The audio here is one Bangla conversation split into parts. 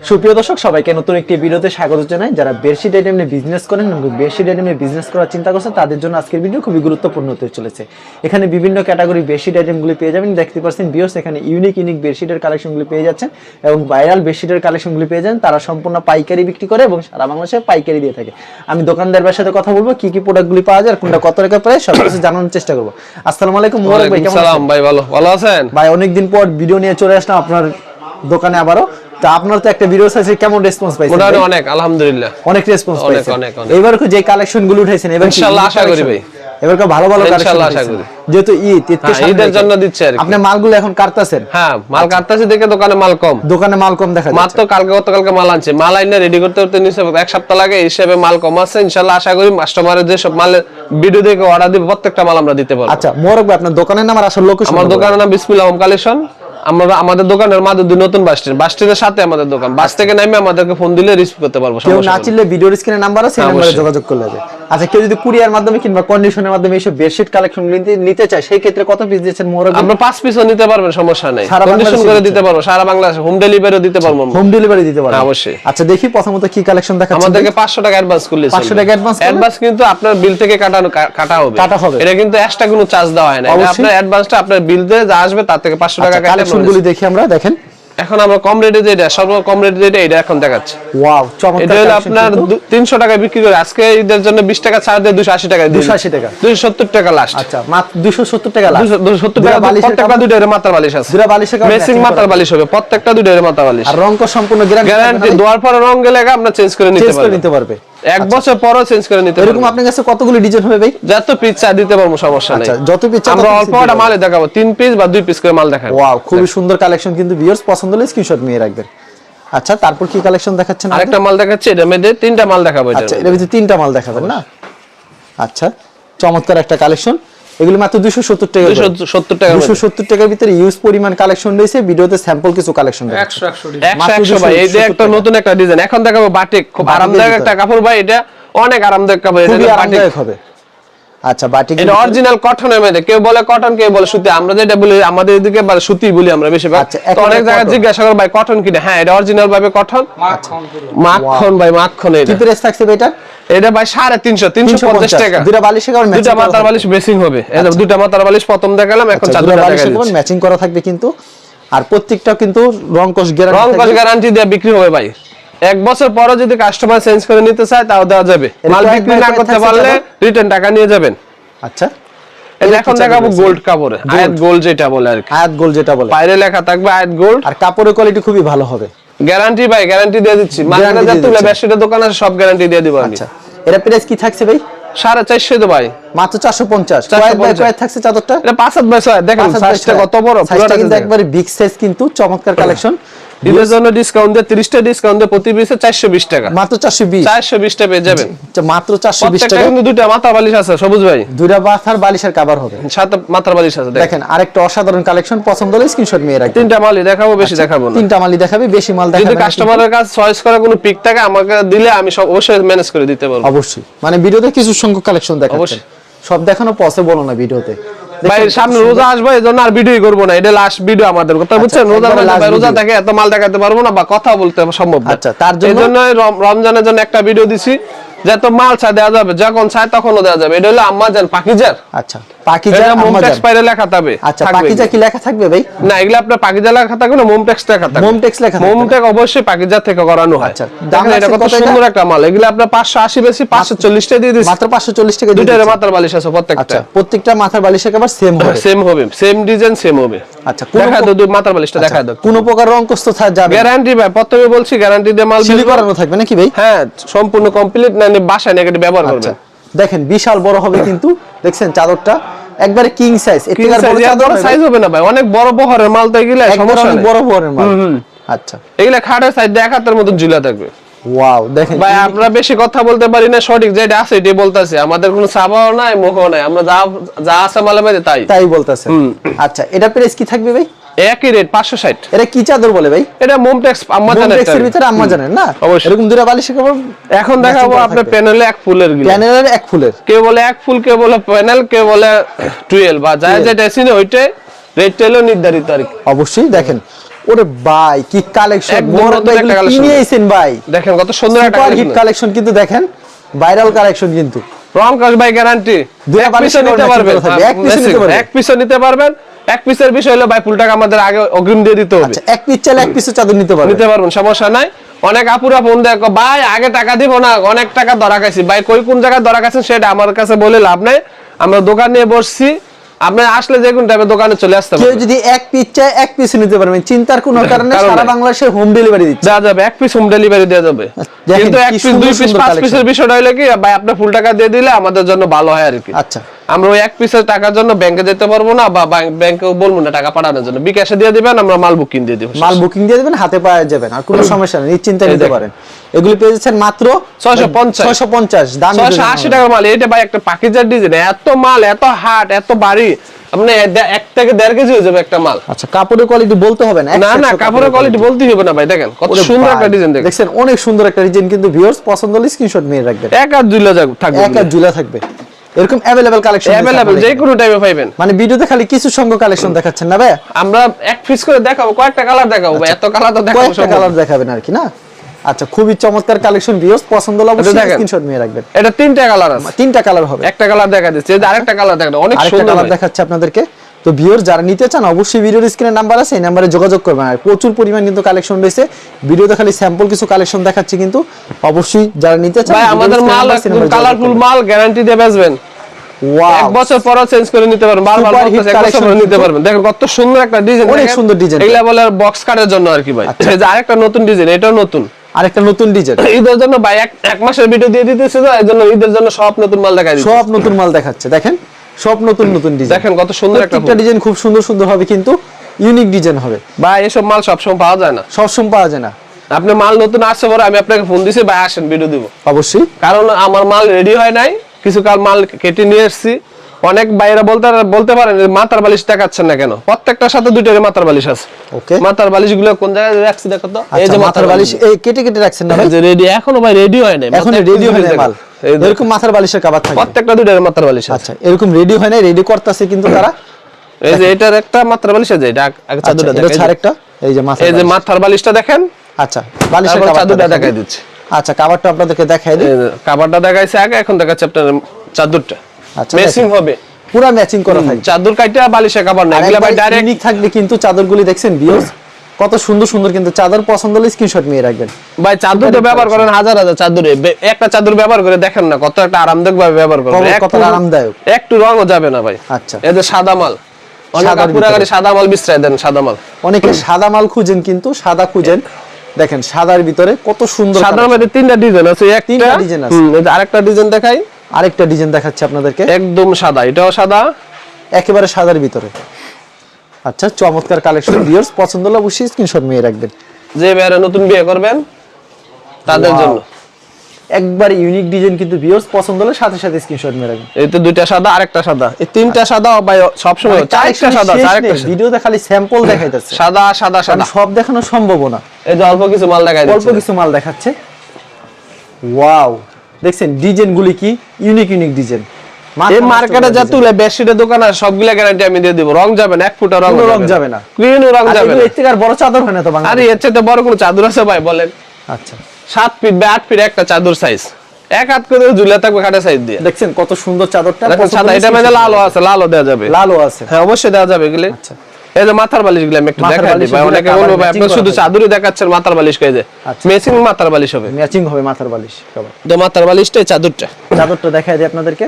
সুপ্রিয় দর্শক সবাইকে নতুন একটি ভিডিওতে স্বাগত জানাই। যারা বেডশিট আইটেম নিয়ে বিজনেস করেন এবং বেডশিট আইটেম নিয়ে বিজনেস করার চিন্তা করছেন তাদের জন্য আজকের ভিডিও খুবই গুরুত্বপূর্ণ হতে চলেছে। এখানে বিভিন্ন ক্যাটাগরি বেডশিট আইটেমগুলি পেয়ে যাবেন। দেখতে পাচ্ছেন বিয়স এখানে ইউনিক ইউনিক বেডশিটের কালেকশনগুলি পেয়ে যাচ্ছেন এবং ভাইরাল বেডশিটের কালেকশনগুলি পেয়ে যান। তারা সম্পূর্ণ পাইকারি বিক্রি করে এবং সারা বাংলাদেশে পাইকারি দিয়ে থাকে। আমি দোকানদারের সাথে কথা বলব কি কি প্রোডাক্টগুলি পাওয়া যায় কোনটা কত টাকা প্রায় সব কিছু জানানোর চেষ্টা করব। আসসালামু আলাইকুম মোবারক ভাই কেমন সালাম ভাই ভালো। ভালো আছেন? ভাই অনেকদিন পর ভিডিও নিয়ে চলে আসলাম আপনার দোকানে আবারও। তা আপনার তো একটা ভিডিও কেমন রেসপন্স পাইছেন মোটামুটি অনেক আলহামদুলিল্লাহ। অনেক রেসপন্স পাইছেন। অনেক, অনেক। এবার যে কালেকশনগুলো উঠাইছেন এবার ইনশাআল্লাহ আশা করি ভাই। এবার ভালো ভালো কালেকশন আশা করি। যেহেতু ঈদ হ্যাঁ, ঈদের জন্য দিচ্ছে আর। আপনি মালগুলো এখন কাটতাছেন? হ্যাঁ মাল কাটতেছি দেখে দোকানে মাল কম। দোকানে মাল কম দেখা যাচ্ছে। মাত্র কালকে গতকালকে মাল আনছে। মাল আইনে রেডি করতে করতে এক সপ্তাহ লাগে এই হিসেবে মাল কম আছে ইনশাআল্লাহ আশা করি কাস্টমারের যে সব মালের ভিডিও দেখে অর্ডার দিবে প্রত্যেকটা মাল আমরা দিতে পারব। আচ্ছা মোরক ভাই আপনার দোকানের নাম আর আসল লোকেশন আমার দোকানের নাম বিসমিল্লাহ হোম কালেকশন আমরা আমাদের দোকানের মাঝে দুই নতুন বাস স্ট্যান্ড। বাস স্ট্যান্ডের সাথে আমাদের দোকান। বাস থেকে নামে আমাদেরকে ফোন দিলে রিসিভ করতে পারব কেউ সমস্যা না। চিনলে ভিডিও স্ক্রিনে নাম্বার আছে সেই নাম্বারে যোগাযোগ করলে আচ্ছা কেউ যদি কুরিয়ার মাধ্যমে কিংবা কন্ডিশনের মাধ্যমে এইসব বেডশিট কালেকশন নিতে চায় সেই ক্ষেত্রে কত পিস দিচ্ছেন মোরক আমরা পাঁচ পিসও নিতে পারবেন সমস্যা নেই। সারা কন্ডিশন করে দিতে পারব সারা বাংলাদেশে। হোম ডেলিভারিও দিতে পারব হোম ডেলিভারি দিতে পারেন হ্যাঁ, অবশ্যই। আচ্ছা দেখি প্রথমত কি কালেকশন দেখাচ্ছেন। আমাদেরকে পাঁচশো টাকা অ্যাডভান্স করলে 500 টাকা করলে? অ্যাডভান্স কিন্তু আপনার বিল থেকে কাটানো কাটা হবে। কাটা হবে। এটা কিন্তু এক্সট্রা কোনো চার্জ দেওয়া হয় না। আপনার অ্যাডভান্সটা আপনার বিল দিয়ে যা আসবে তার থেকে পাঁচশো টাকা কাটলে কালেকশন আপনার গুলি দেখি আমরা দেখেন। এখন আমরা কম রেটে যেটা সর্ব কম রেটে যেটা এটা এখন দেখাচ্ছি। ওয়াও চমৎকার এটা হলো আপনার কিন্তু। তিনশো টাকায় বিক্রি করে আজকে ঈদের জন্য বিশ টাকা ছাড় দিয়ে দুশো আশি টাকা 280 টাকা। দুশো সত্তর টাকা লাস্ট আচ্ছা মাত্র 270 টাকা লাস্ট দুশো সত্তর দুটা টাকা দিয়ে বালিশের প্রত্যেকটা দুটো এর মাথার বালিশ আছে। দুটা বালিশের কাপড় মেসিং মাথার বালিশ হবে প্রত্যেকটা দুটো এর মাথা বালিশ। আর রং সম্পূর্ণ গ্যারান্টি দেওয়ার পরে রং গেলে আমরা চেঞ্জ করে নিতে চেঞ্জ করে নিতে পারবে। এক বছর পরও চেঞ্জ করে নিতে এরকম আপনার কাছে কতগুলো ডিজাইন হবে ভাই? যত পিস চা দিতে পারব সমস্যা নেই। আচ্ছা, যত পিস চা আমরা অল্প একটা মালে দেখাবো তিন পিস বা দুই পিস করে মাল দেখাবো। ওয়াও খুবই সুন্দর কালেকশন কিন্তু ভিউয়ার্স পছন্দ হলে স্ক্রিনশট নিয়ে রাখবেন। আচ্ছা তারপর কি কালেকশন দেখাচ্ছেন আরেকটা? মাল দেখাচ্ছি এটা মেয়েদের তিনটা মাল দেখাবো আচ্ছা এর ভিতরে তিনটা মাল দেখাবেন না? আচ্ছা চমৎকার একটা কালেকশন এগুলো মাত্র 270 টাকা দুশো সত্তর টাকা দুশো সত্তর টাকার ভিতরে ইউজ পরিমাণ কালেকশন রয়েছে ভিডিওতে স্যাম্পল কিছু কালেকশন ভাই এই যে একটা নতুন একটা ডিজাইন এখন দেখাবো বাটিক খুব আরামদায়ক একটা কাপড় ভাই এটা অনেক আরামদায়ক কাপড় এটা খুবই আরামদায়ক হবে। আচ্ছা বাটিক এটা অরিজিনাল কটনের মধ্যে। কেউ বলে কটন কেউ বলে সুতি। আমরা যেটা বলি আমাদের এদিকে বলে সুতি বলি আমরা বেশিরভাগ। আচ্ছা, তো অনেক জায়গায় জিজ্ঞাসা করে ভাই কটন কিনা? হ্যাঁ এটা অরিজিনাল ভাবে কটন মাখন। ভাই মাখন কি প্রাইস থাকছে এটা এটা ভাই সাড়ে তিনশো তিনশো পঞ্চাশ টাকা। দুটা বালিশে কারণ দুটা মাথার বালিশ বেসিং হবে। দুটা মাথার বালিশ প্রথম দেখালাম এখন ম্যাচিং করা থাকবে কিন্তু। আর প্রত্যেকটা কিন্তু রং কোশ গ্যারান্টি দিয়ে বিক্রি হবে ভাই। এক বছর পরে যদি কাস্টমার চেঞ্জ করে নিতে চায় তাও দেওয়া যাবে। মাল বিক্রি না করতে পারলে রিটার্ন টাকা নিয়ে যাবেন। আচ্ছা। এখন দেখাবো গোল্ড কাপড়ে। আয়াত গোল্ড যেটা বলে আর আয়াত গোল যেটা বলে। বাইরে লেখা থাকবে আয়াত গোল্ড আর কাপড়ের কোয়ালিটি খুবই ভালো হবে। গ্যারান্টি ভাই গ্যারান্টি দিয়ে দিচ্ছি। মার্কেটে যা তুলে। বেশিটা দোকান আছে সব গ্যারান্টি দিয়ে দিব আমি। আচ্ছা এটা প্রাইস কি থাকছে ভাই? সাড়ে চারশো তো ভাই। মাত্র চারশো পঞ্চাশ। 450 কয়েক থাকছে চাদরটা? এটা পাঁচ হাত বাই হয় দেখেন সাইজটা কত বড় কিন্তু একবারে বিগ সাইজ কিন্তু চমৎকার কালেকশন ঈদের জন্য ডিসকাউন্ট দিয়ে তিরিশটা ডিসকাউন্ট দিয়ে প্রতি পিসে চারশো বিশ টাকা। মাত্র চারশো বিশ? চারশো বিশটা পেয়ে যাবেন। মাত্র চারশো বিশ টাকা কিন্তু দুইটা মাথা বালিশ আছে সবুজ ভাই। দুইটা বাথার বালিশের কাবার হবে। সাথে মাথার বালিশ আছে দেখেন। আরেকটা অসাধারণ কালেকশন পছন্দ হলে স্ক্রিনশট নিয়ে রাখবেন। তিনটা মালই দেখাবো বেশি দেখাবো না। তিনটা মালই দেখাবে বেশি মাল যদি দেখাবে না কাস্টমারের কাছে চয়েস করা কোনো পিক থাকে আমাকে দিলে আমি সব অবশ্যই ম্যানেজ করে দিতে পারব। অবশ্যই। মানে ভিডিওতে কিছু সংখ্যক কালেকশন অবশ্যই। সব দেখানো পসিবল না ভিডিওতে। ভাই সামনে রোজা আসবে এই জন্য আর ভিডিও করব না। এটা লাস্ট ভিডিও আমাদের কথা বুঝছেন? রোজা মানে ভাই রোজা। থাকে এত মাল দেখাতে পারব না বা কথা বলতে সম্ভব না। আচ্ছা, তার জন্য- এই জন্য রমজানের জন্য একটা ভিডিও দিছি যত মাল চা দেওয়া যাবে যখন চায় তখনও দেওয়া যাবে। এটা হলো আম্মা জান পাকিজার আচ্ছা। পাকিজা পাইরে লেখা থাকবে আচ্ছা পাকিজা কি লেখা থাকবে ভাই? না এগুলো আপনার পাকিজা লেখা থাকবে না মোম লেখা থাকবে। মোম লেখা থাকবে। অবশ্যই পাকিজা থেকে করানো হয়। আচ্ছা, দাম এটা কত কত সুন্দর একটা মাল। এগুলো আপনার বেশি টাকা দিয়ে মাত্র টাকা মাথার বালিশ আছে প্রত্যেকটা। আচ্ছা প্রত্যেকটা মাথার সেম হবে। সেম হবে সেম ডিজাইন সেম হবে। আচ্ছা দেখা দাও দুই মাথার বালিশটা দেখা দাও কোনো প্রকার রং কষ্ট যাবে গ্যারান্টি ভাই প্রথমে বলছি গ্যারান্টি দিয়ে মাল সিলি করানো থাকবে নাকি ভাই? হ্যাঁ সম্পূর্ণ কমপ্লিট না বাসায় নেগেটিভ ব্যবহার করবেন। দেখেন বিশাল বড় হবে কিন্তু দেখছেন চাদরটা? একবারে কিং সাইজ এর থেকে বড় চাদর সাইজ হবে? না ভাই। অনেক বড় বহরের মাল তো এগুলা সমস্যা নেই। বড় বড় মাল। আচ্ছা। এগুলা খাটের সাইজ এক হাতের মতন ঝুলা থাকবে। ওয়াও দেখেন ভাই আমরা বেশি কথা বলতে পারি না সঠিক যেটা আছে এটাই বলতাছে। আমাদের কোনো সাবাও নাই মুখও নাই। আমরা যা যা আছে মালে মাঝে তাই। তাই বলতেছে। আচ্ছা এটা প্রাইস কি থাকবে ভাই? একই রেট পাঁচশো ষাট। এটা কি চাদর বলে ভাই? এটা মোমটেক্স আম্মা জানেন এর ভিতরে আম্মা জানেন না? অবশ্যই। এরকম দুটা কাপড় এখন দেখাবো আপনার প্যানেলে এক ফুলের গিলা প্যানেলের এক ফুলের। কেউ বলে এক ফুল কেউ বলে প্যানেল কেউ বলে টুয়েলভ বা যায় যেটা এসিনে ওইটাই রেট হলো নির্ধারিত আর অবশ্যই দেখেন। ওরে ভাই কি কালেকশন ভাই এগুলো কি collection। নিয়ে আইছেন ভাই। দেখেন কত সুন্দর একটা কালেকশন কিন্তু দেখেন। ভাইরাল কালেকশন কিন্তু। রং কাজ বাই গ্যারান্টি দুই বালিশ নিতে পারবেন। এক ও নিতে পারবেন। এক পিসের বিষয় হলো ভাই ফুল টাকা আমাদের আগে অগ্রিম দিয়ে দিতে হবে। আচ্ছা এক পিস চাইলে এক পিসও চাদর নিতে পারবেন নিতে পারবেন সমস্যা নাই। অনেক আপুরা ফোন দেখো ভাই আগে টাকা দিব না অনেক টাকা ধরা খাইছি। ভাই কই কোন জায়গায় ধরা খাইছেন সেটা আমার কাছে বলে লাভ নাই। আমরা দোকান নিয়ে বসছি। আপনি আসলে যে কোন টাইমে দোকানে চলে আসতে কেউ পারবেন। যদি এক পিস চায় এক পিস নিতে পারবেন। চিন্তার কোনো কারণে কারণ সারা বাংলাদেশে হোম ডেলিভারি দিচ্ছে। দেওয়া যাবে এক পিস হোম ডেলিভারি দেওয়া যাবে। দেখেন কিন্তু এক পিস দুই পিস পাঁচ পিসের বিষয়টা হলো কি ভাই আপনি ফুল টাকা দিয়ে দিলে আমাদের জন্য ভালো হয় আর কি। আচ্ছা। আমরা ওই এক পিসের টাকার জন্য ব্যাংকে যেতে পারব না বা ব্যাংকেও বলব না টাকা পাঠানোর জন্য। বিকাশে দিয়ে দিবেন আমরা মাল বুকিং দিয়ে দিব। মাল বুকিং দিয়ে দেবেন হাতে পাওয়া যাবেন আর কোনো সমস্যা নেই নিশ্চিন্তে নিতে পারেন। এগুলি পেয়ে যাচ্ছেন মাত্র 650 ছয়শো পঞ্চাশ দাম ছয়শো আশি টাকার মাল। এটা ভাই একটা পাকিজার ডিজাইন এত মাল এত হাট এত বাড়ি। আপনি এক থেকে দেড় কেজি হয়ে যাবে একটা মাল। আচ্ছা কাপড়ের কোয়ালিটি বলতে হবে না না না কাপড়ের কোয়ালিটি বলতেই হবে না ভাই দেখেন কত সুন্দর একটা ডিজাইন দেখেন। দেখছেন অনেক সুন্দর একটা ডিজাইন কিন্তু ভিউয়ার্স পছন্দ হলে স্ক্রিনশট নিয়ে রাখবেন। এক আর থাকবে। এক আর থাকবে। এরকম अवेलेबल কালেকশন अवेलेबल যে কোনো টাইমে পাইবেন। মানে ভিডিওতে খালি কিছু সংখ্যক কালেকশন দেখাচ্ছেন না ভাই? আমরা এক পিস করে দেখাবো কয়েকটা কালার দেখাবো ভাই এত কালার তো দেখাবো কয়েকটা কালার দেখাবেন আর কি না? আচ্ছা খুবই চমৎকার কালেকশন ভিউয়ার্স পছন্দ হলে অবশ্যই স্ক্রিনশট নিয়ে রাখবেন। এটা তিনটা কালার আছে। তিনটা কালার হবে। একটা কালার দেখা দিচ্ছে এই যে আরেকটা কালার দেখা অনেক সুন্দর কালার দেখাচ্ছে আপনাদেরকে। তো ভিউয়ার যারা নিতে চান অবশ্যই ভিডিওর স্ক্রিনে নাম্বার আছে এই নাম্বারে যোগাযোগ করবেন। আর প্রচুর পরিমাণ কিন্তু কালেকশন রয়েছে। ভিডিওতে খালি স্যাম্পল কিছু কালেকশন দেখাচ্ছি কিন্তু। অবশ্যই যারা নিতে চান ভাই আমাদের মাল কালারফুল মাল গ্যারান্টি দিয়ে বেচবেন। এক বছর পরও চেঞ্জ করে নিতে পারবেন। বারবার এক বছর পরে নিতে পারবেন। দেখেন কত সুন্দর একটা ডিজাইন অনেক সুন্দর design। এগুলা বলে বক্স কাটের জন্য আর কি ভাই। এই যে আরেকটা নতুন ডিজাইন এটাও নতুন। আরেকটা নতুন ডিজাইন ঈদের জন্য ভাই এক মাসের ভিডিও দিয়ে দিতেছে তো এই জন্য ঈদের জন্য সব নতুন মাল দেখাই সব নতুন মাল দেখাচ্ছে। দেখেন সব নতুন নতুন ডিজাইন দেখেন কত সুন্দর একটা ডিজাইন খুব সুন্দর সুন্দর হবে কিন্তু ইউনিক ডিজাইন হবে। ভাই এসব মাল সবসময় পাওয়া যায় না। সবসময় পাওয়া যায় না। আপনি মাল নতুন আসছে পরে আমি আপনাকে ফোন দিছি ভাই আসেন ভিডিও দিব। অবশ্যই। কারণ আমার মাল রেডি হয় নাই কিছু কাল মাল কেটে নিয়ে এসেছি। অনেক বাইরে বলতে বলতে পারেন মাথার বালিশ দেখাচ্ছেন না কেন? প্রত্যেকটার সাথে দুইটারে মাথার বালিশ আছে। ওকে মাথার বালিশগুলো কোন জায়গায় রাখছি দেখো তো? এই আচ্ছা যে মাথার বালিশ এই কেটে কেটে রাখছেন না ভাই? যে রেডি এখনও ভাই রেডি হয় নাই। এখন রেডি হয় না বালিশ মাল। এরকম মাথার বালিশের কাবার থাকবে প্রত্যেকটা মাথার বালিশ আচ্ছা এরকম রেডি হয় না রেডি করতেছে কিন্তু তারা? এই যে এটার একটা মাথার বালিশ আছে এটা আগে আচ্ছা চাদরটা একটা। এই যে মাথার এই যে মাথার বালিশটা দেখেন। আচ্ছা বালিশের চাদরটা দেখাই দিচ্ছি। আচ্ছা আপনাদেরকে দেখাই দিই। দেখাইছে আগে এখন দেখাচ্ছে আপনার চাদরটা। আচ্ছা, মেসিং হবে। পুরো ম্যাচিং করা থাকবে। চাদর কাইটা বালিশে কাভার না এগুলা ভাই ডাইরেক্ট থাকবে কিন্তু চাদরগুলি দেখছেন কত সুন্দর সুন্দর কিন্তু চাদর পছন্দ হলে স্ক্রিনশট নিয়ে রাখবেন। ভাই চাদর তো ব্যবহার করেন হাজার হাজার চাদরে। একটা চাদর ব্যবহার করে দেখেন না কত একটা আরামদায়ক ভাবে ব্যবহার করেন কত- আরামদায়ক। একটু রঙও যাবে না ভাই। আচ্ছা। এই যে সাদা মাল। সাদা মাল বিছরাই দেন সাদা মাল। অনেকে সাদা মাল খুঁজেন কিন্তু সাদা খুঁজেন। দেখেন সাদার ভিতরে কত সুন্দর সাদার মধ্যে তিনটা ডিজাইন আছে একটা তিনটা design আছে। হুম, এই যে আরেকটা ডিজাইন দেখাই। আরেকটা ডিজাইন দেখাচ্ছি আপনাদেরকে। একদম সাদা এটাও সাদা। একেবারে সাদার ভিতরে। আচ্ছা চমৎকার কালেকশন ভিউয়ার্স পছন্দ হলে অবশ্যই স্ক্রিনশট নিয়ে রাখবেন। যে মেয়েরা নতুন বিয়ে করবেন তাদের জন্য। একবার ইউনিক ডিজাইন কিন্তু ভিউয়ার্স পছন্দ হলে সাথে সাথে স্ক্রিনশট নিয়ে রাখবেন। এই তো দুইটা সাদা আরেকটা সাদা। এই তিনটা সাদা ভাই সবসময় মানে চারটা সাদা চারটা। ভিডিওতে খালি স্যাম্পল দেখাইতেছে। সাদা সাদা সাদা। সব দেখানো সম্ভব না। এই যে অল্প কিছু মাল দেখাই অল্প কিছু মাল দেখাচ্ছে। ওয়াও দেখছেন ডিজাইন গুলি কি? ইউনিক ইউনিক ডিজাইন এই মার্কেটে যা তুলে বেডশিটের দোকান আছে সবগুলা গ্যারান্টি আমি দিয়ে দিব। রং যাবে না এক ফুটা রং রং যাবে না। কোনো রং যাবে না। এর থেকে আর বড় চাদর হয় না তো আরে এর চেয়ে বড় কোনো চাদর আছে ভাই বলেন। আচ্ছা। সাত ফিট বা আট ফিট একটা চাদর সাইজ এক হাত করে ঝুলে থাকবে খাটে সাইজ দিয়ে। দেখছেন কত সুন্দর চাদরটা সাদা এটা মধ্যে লালও আছে লালও দেওয়া যাবে। লালও আছে। হ্যাঁ অবশ্যই দেওয়া যাবে এগুলি। আচ্ছা। এই যে মাথার বালিশগুলো আমি একটু মাথার দেখাই দিই ভাই অনেকে বলব ভাই আপনি শুধু চাদরই দেখাচ্ছেন মাথার বালিশ যে। আচ্ছা। মাথার বালিশ হবে। ম্যাচিং হবে মাথার বালিশ তো মাথার বালিশটা চাদরটা। চাদরটা দেখাই দিই আপনাদেরকে।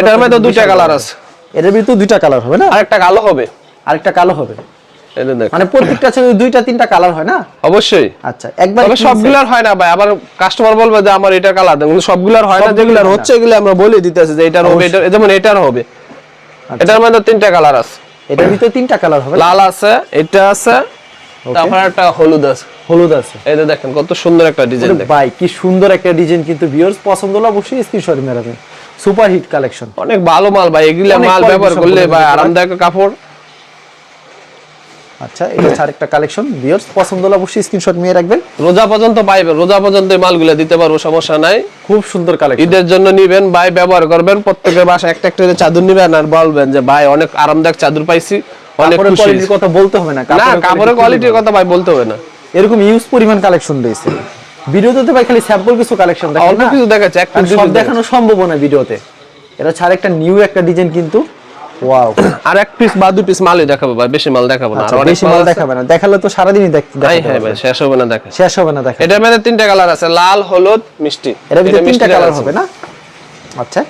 এটার মধ্যে দুইটা কালার আছে। এটার ভিতরে দুইটা কালার হবে না? আরেকটা কালো হবে। আরেকটা কালো হবে। মানে প্রত্যেকটা ছবি দুইটা তিনটা কালার হয় না? অবশ্যই। আচ্ছা একবার তবে সবগুলার হয় না ভাই। আবার কাস্টমার বলবে যে আমার এটা কালার দেন। সবগুলার হয় না যেগুলার হচ্ছে এগুলো আমরা বলে দিতেছি যে এটার হবে এটা যেমন এটার হবে। আচ্ছা। এটার মধ্যে তিনটা কালার আছে। এটার ভিতরে তিনটা কালার হবে লাল আছে এটা আছে তারপর একটা হলুদ আছে। হলুদ আছে। এই দেখেন কত সুন্দর একটা ডিজাইন ভাই কি সুন্দর একটা ডিজাইন কিন্তু ভিউয়ার্স পছন্দ হলে অবশ্যই স্ক্রিনশট মেরাবেন সুপার হিট কালেকশন। অনেক ভালো মাল ভাই এগুলা মাল ব্যবহার করলে ভাই আরামদায়ক কাপড়। আচ্ছা এটা হচ্ছে আরেকটা কালেকশন। ভিউয়ার্স পছন্দ হলে অবশ্যই স্ক্রিনশট নিয়ে রাখবেন। রোজা পর্যন্ত পাইবেন রোজা পর্যন্ত মালগুলা দিতে পারব সমস্যা নাই। খুব সুন্দর কালেকশন। ঈদের জন্য নিবেন ভাই ব্যবহার করবেন প্রত্যেকের বাসায় একটা একটা করে চাদর নিবেন আর বলবেন যে ভাই অনেক আরামদায়ক চাদর পাইছি অনেক কোয়ালিটির কথা বলতে হবে না না কাপড়ের কোয়ালিটির কথা ভাই বলতে হবে না। এরকম ইউজ পরিমাণ কালেকশন রয়েছে। ভিডিওতে তো ভাই খালি স্যাম্পল কিছু কালেকশন দেখেন অল্প কিছু দেখাচ্ছে এক কারণ সব দেখানো সম্ভব না ভিডিওতে। এটা ছাড়া একটা নিউ একটা ডিজাইন কিন্তু ওয়াও আর এক পিস বা দুই পিস মালই দেখাবো ভাই বেশি মাল দেখাবো না। আর আচ্ছা বেশি মাল। দেখাবে না। দেখালে তো সারাদিনই দেখ হাই দেখাতে হাই হবে। ভাই শেষ হবে না দেখা। শেষ হবে না দেখা। এটার মধ্যে তিনটা কালার আছে লাল হলুদ মিষ্টি। এর ভিতরে তিনটা কালার। হবে না? আচ্ছা।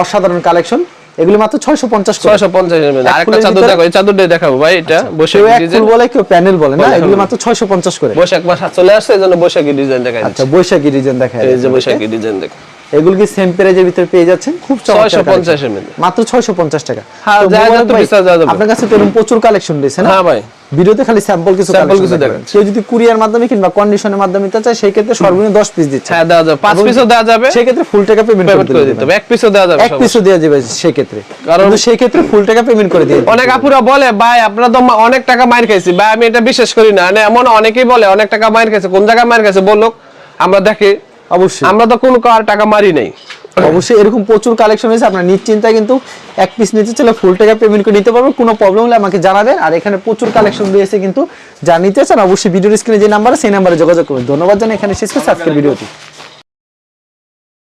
অসাধারণ কালেকশন এগুলো মাত্র ছয়শো পঞ্চাশ করে। ছয়শো পঞ্চাশ এর মধ্যে। এক আরেকটা চাদর দেখো এই চাদরটাই দেখাবো ভাই এটা বসে ডিজাইন। বলে কেউ প্যানেল বলে না? এগুলো। মাত্র ছয়শো পঞ্চাশ করে। বৈশাখ মাস চলে আসছে এজন্য বৈশাখী ডিজাইন দেখাই আচ্ছা বৈশাখী ডিজাইন দেখাই এই যে। বৈশাখী ডিজাইন দেখো এগুলো কি সেম প্রাইজের ভিতরে পেয়ে যাচ্ছেন? খুব চমৎকার 650 এর মধ্যে। মাত্র 650 টাকা। হ্যাঁ, যা যা তো ভাই, যা যাবে। আপনার কাছে তো প্রচুর কালেকশন রয়েছে না? হ্যাঁ ভাই। ভিডিওতে খালি স্যাম্পল কিছু কালেকশন কিছু দেখাবেন। কেউ যদি কুরিয়ার মাধ্যমে কিংবা কন্ডিশনের মাধ্যমে নিতে চায় সেই ক্ষেত্রে সর্বনিম্ন 10 পিস দিচ্ছে। হ্যাঁ দেওয়া যাবে। পাঁচ পিসও দেওয়া যাবে। সেই ক্ষেত্রে ফুল টাকা পেমেন্ট করে দিতে হবে। পিসও দেওয়া যাবে এক পিসও দেওয়া যাবে সেই ক্ষেত্রে কারণ- সেই ক্ষেত্রে ফুল টাকা পেমেন্ট করে দিয়ে অনেক আপুরা বলে ভাই আপনারা তো অনেক টাকা মাইর খাইছি। ভাই আমি এটা বিশ্বাস করি না। মানে এমন অনেকেই বলে অনেক টাকা মাইর খাইছে। কোন জায়গায় মাইর খাইছে? বলুক। আমরা দেখি। অবশ্যই। আমরা তো কোনো কার টাকা মারি নাই। অবশ্যই এরকম প্রচুর কালেকশন হয়েছে আপনার নিশ্চিন্তায় কিন্তু এক পিস নিতে চাইলে ফুল টাকা পেমেন্ট করে নিতে পারবেন। কোনো প্রবলেম হলে আমাকে জানাবেন। আর এখানে প্রচুর কালেকশন রয়েছে কিন্তু যা নিতে চান অবশ্যই ভিডিও স্ক্রিনে যে নাম্বার সেই নাম্বারে যোগাযোগ করবেন। ধন্যবাদ জানাই এখানে শেষ করছি আজকের ভিডিওটি